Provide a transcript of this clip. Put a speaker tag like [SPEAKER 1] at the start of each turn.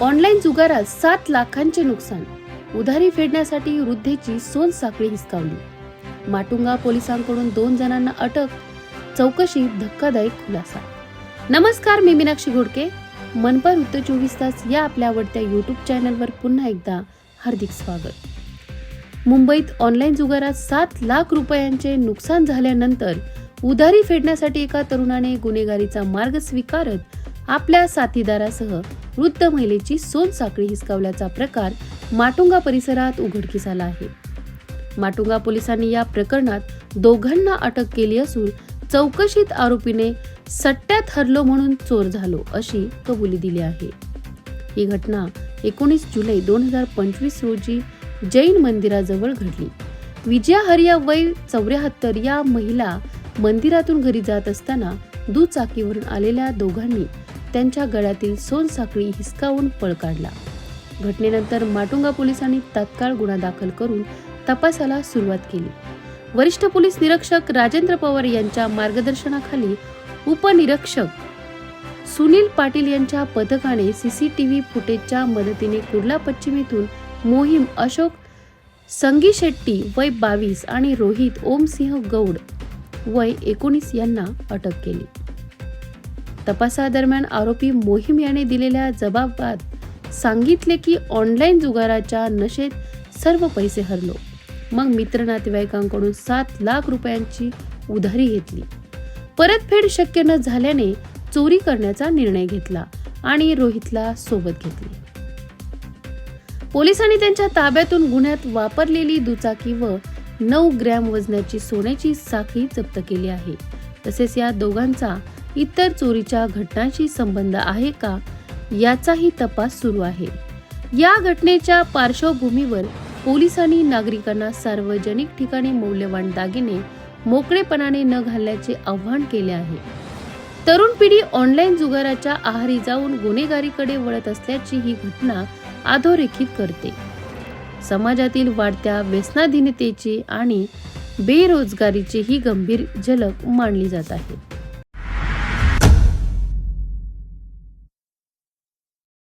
[SPEAKER 1] Online जुगारात सात लाखांचे नुकसान. उधारी फेडण्यासाठी वृद्धेची सोन साखळी हिसकावली. माटुंगा पोलिसांकडून दोन जणांना अटक. चौकशीत धक्कादायक खुलासा. नमस्कार मी मीनाक्षी घोडके. मनपर वृत्त चोवीस तास या आपल्या आवडत्या यूट्यूब चॅनलवर पुन्हा एकदा हार्दिक स्वागत. मुंबईत ऑनलाईन जुगारात सात लाख रुपयांचे नुकसान झाल्यानंतर उधारी फेडण्यासाठी एका तरुणाने गुन्हेगारीचा मार्ग स्वीकारत आपल्या साथीदारासह वृद्ध महिलेची सोन साखळी हिसकावल्याचा प्रकार माटुंगा परिसरात उघडकीस आला आहे. माटुंगा पोलिसांनी या प्रकरणात दोघांना अटक केली असून चौकशीत आरोपीने सट्ट्यात हरलो म्हणून चोर झालो अशी कबुली दिली आहे. ही घटना एकोणीस जुलै दोन हजार पंचवीस रोजी जैन मंदिराजवळ घडली. विजया हरिया वय चौऱ्याहत्तर या महिला मंदिरातून घरी जात असताना दुचाकीवरून आलेल्या दोघांनी त्यांच्या गळ्यातील सोनसाखळी हिसकावून पळ काढला. घटनेनंतर माटुंगा पोलिसांनी तात्काळ गुन्हा दाखल करून तपासाला सुरुवात केली. वरिष्ठ पोलीस निरीक्षक राजेंद्र पवार यांच्या मार्गदर्शनाखाली उपनिरीक्षक सुनील पाटील यांच्या पथकाने सीसीटीव्ही फुटेजच्या मदतीने कुर्ला पश्चिमेतून मोहीम अशोक संगी शेट्टी वय बावीस आणि रोहित ओमसिंह गौड वय एकोणीस यांना अटक केली. तपासादरम्यान आरोपी मोहीम याने दिलेल्या जबाबात सांगितले की ऑनलाईन जुगाराच्या नशेत सर्व पैसे हरलो. मग मित्र नातेवाईकांकडून सात लाख रुपयांची उधारी घेतली. परतफेड शक्य न झाल्याने चोरी करण्याचा निर्णय घेतला आणि रोहितला सोबत घेतली. पोलिसांनी त्यांच्या ताब्यातून गुन्ह्यात वापरलेली दुचाकी व नऊ ग्रॅम वजनाची सोन्याची साखळी जप्त केली आहे. तसेच या दोघांचा इतर चोरीच्या घटनांशी संबंध आहे का याचाही तपास सुरू आहे. या घटनेच्या पार्श्वभूमीवर पोलिसांनी नागरिकांना सार्वजनिक ठिकाणी मौल्यवान दागिने मोकळेपणाने न घालण्याचे आवाहन केले आहे. तरुण पिढी ऑनलाईन जुगाराच्या आहारी जाऊन गुन्हेगारीकडे वळत असल्याची ही घटना अधोरेखित करते. समाजातील वाढत्या व्यसनाधीनतेची आणि बेरोजगारीची ही गंभीर झलक मानली जात आहे.